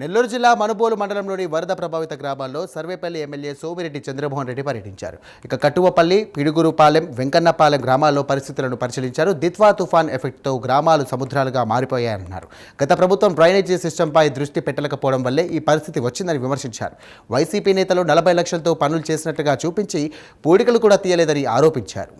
నెల్లూరు జిల్లా మనుబోలు మండలంలోని వరద ప్రభావిత గ్రామాల్లో సర్వేపల్లి ఎమ్మెల్యే సోమిరెడ్డి చంద్రమోహన్ రెడ్డి పర్యటించారు. ఇక కట్టువపల్లి పిడుగురుపాలెం వెంకన్నపాలెం గ్రామాల్లో పరిస్థితులను పరిశీలించారు. దిత్వా తుఫాన్ ఎఫెక్ట్తో గ్రామాలు సముద్రాలుగా మారిపోయాయన్నారు. గత ప్రభుత్వం డ్రైనేజీ సిస్టంపై దృష్టి పెట్టలేకపోవడం వల్లే ఈ పరిస్థితి వచ్చిందని విమర్శించారు. వైసీపీ నేతలు నలభై లక్షలతో పనులు చేసినట్టుగా చూపించి పూడికలు కూడా తీయలేదని ఆరోపించారు.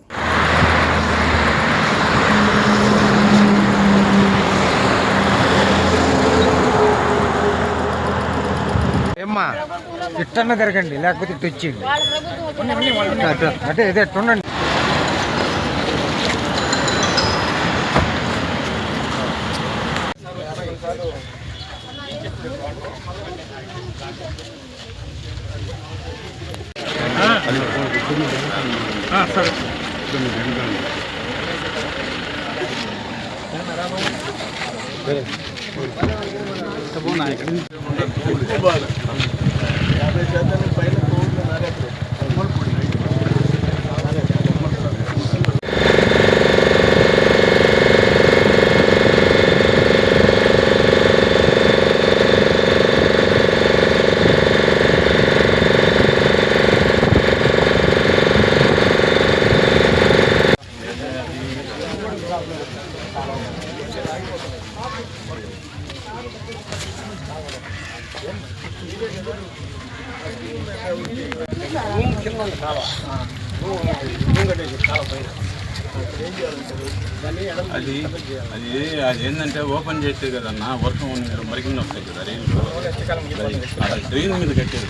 అమ్మా ఇట్టన్న తిరగండి లేకపోతే ఇటు వచ్చేయండి. అటు, సభ నాయకుడు యాభై శాతం పైన అటే ఇదే ఇట్టు ఉండండి అది అది అది ఏంటంటే ఓపెన్ చేస్తే కదన్నా వర్షం మరికింద వస్తాయి కదా రైలు అది ట్రైన్ మీద కట్టేది.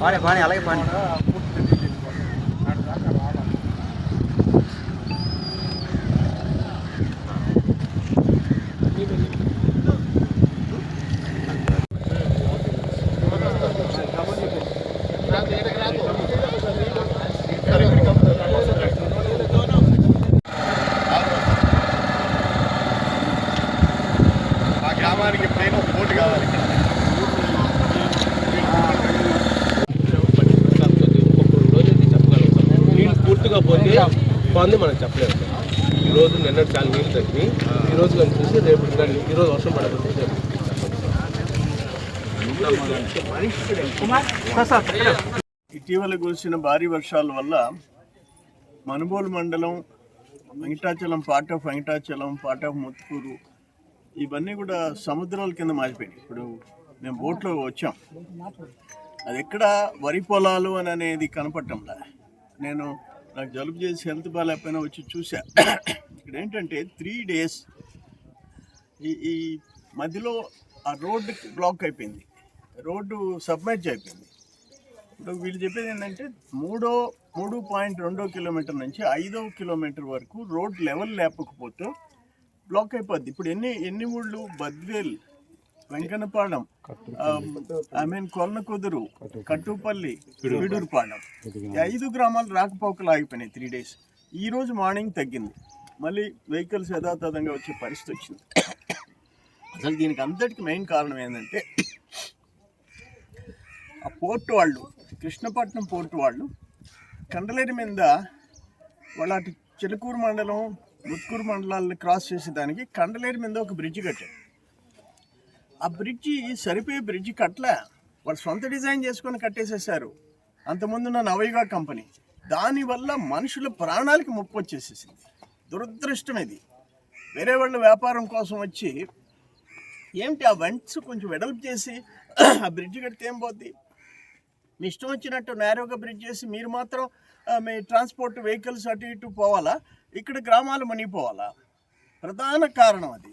పాని పాని అలాగే పాని. బాగుంది మనం చెప్పలేము. ఈ రోజు నిన్న చాలా నీళ్ళు తగ్గి ఈ రోజు కానీ చూసి రేపు ఇంకా ఈ రోజు వర్షం పడకపోతే రేపు ఇటీవల కురిసిన భారీ వర్షాల వల్ల మనుబోలు మండలం Venkatachalam part of Venkatachalam part of Muthukur ఇవన్నీ కూడా సముద్రాల కింద మారిపోయినాయి. ఇప్పుడు మేము బోట్లో వచ్చాం. అది ఎక్కడ వరి పొలాలు అని అనేది కనపడటంలా. నేను నాకు జలుబు చేసి హెల్త్ బాగాలేకపోయినా వచ్చి చూసా ఇక్కడ ఏంటంటే త్రీ డేస్ ఈ ఈ మధ్యలో ఆ రోడ్డు బ్లాక్ అయిపోయింది. రోడ్డు సబ్మెర్జ్ అయిపోయింది. ఇప్పుడు వీళ్ళు చెప్పేది ఏంటంటే మూడో మూడు పాయింట్ రెండో కిలోమీటర్ నుంచి ఐదో కిలోమీటర్ వరకు రోడ్ లెవెల్ లేపకపోతే బ్లాక్ అయిపోద్ది. ఇప్పుడు ఎన్ని ఎన్ని ఊళ్ళు? బద్వేల్ వెంకన్నపాలెం ఐ మీన్ కొలన కుదురు కట్టుపల్లి విడూరుపాలెం ఈ ఐదు గ్రామాలు రాకపోకలు ఆగిపోయినాయి త్రీ డేస్ ఈ రోజు మార్నింగ్ తగ్గింది. మళ్ళీ వెహికల్స్ యథాతథంగా వచ్చే పరిస్థితి వచ్చింది. అసలు దీనికి అంతటికి మెయిన్ కారణం ఏంటంటే ఆ పోర్టు వాళ్ళు కృష్ణపట్నం పోర్టు వాళ్ళు కండలేరు మీద వాళ్ళ అటు చిలుకూరు మండలం ముత్కూరు మండలాలను క్రాస్ చేసేదానికి కండలేరు మీద ఒక బ్రిడ్జ్ కట్టారు. ఆ బ్రిడ్జి సరిపోయే బ్రిడ్జి కట్టలే. వాళ్ళు సొంత డిజైన్ చేసుకొని కట్టేసేసారు అంతకుముందున్న నవయుగా కంపెనీ. దానివల్ల మనుషుల ప్రాణాలకి ముప్పు వచ్చేసేసింది. దురదృష్టం ఇది. వేరే వాళ్ళ వ్యాపారం కోసం వచ్చి ఏమిటి ఆ వెంట్స్ కొంచెం వెడల్పు చేసి ఆ బ్రిడ్జ్ కడితే ఏం పోద్ది? మీ ఇష్టం వచ్చినట్టు నేరోగా బ్రిడ్జ్ చేసి మీరు మాత్రం మీ ట్రాన్స్పోర్ట్ వెహికల్స్ అటు ఇటు పోవాలా? ఇక్కడ గ్రామాలు మునిగిపోవాలా? ప్రధాన కారణం అది.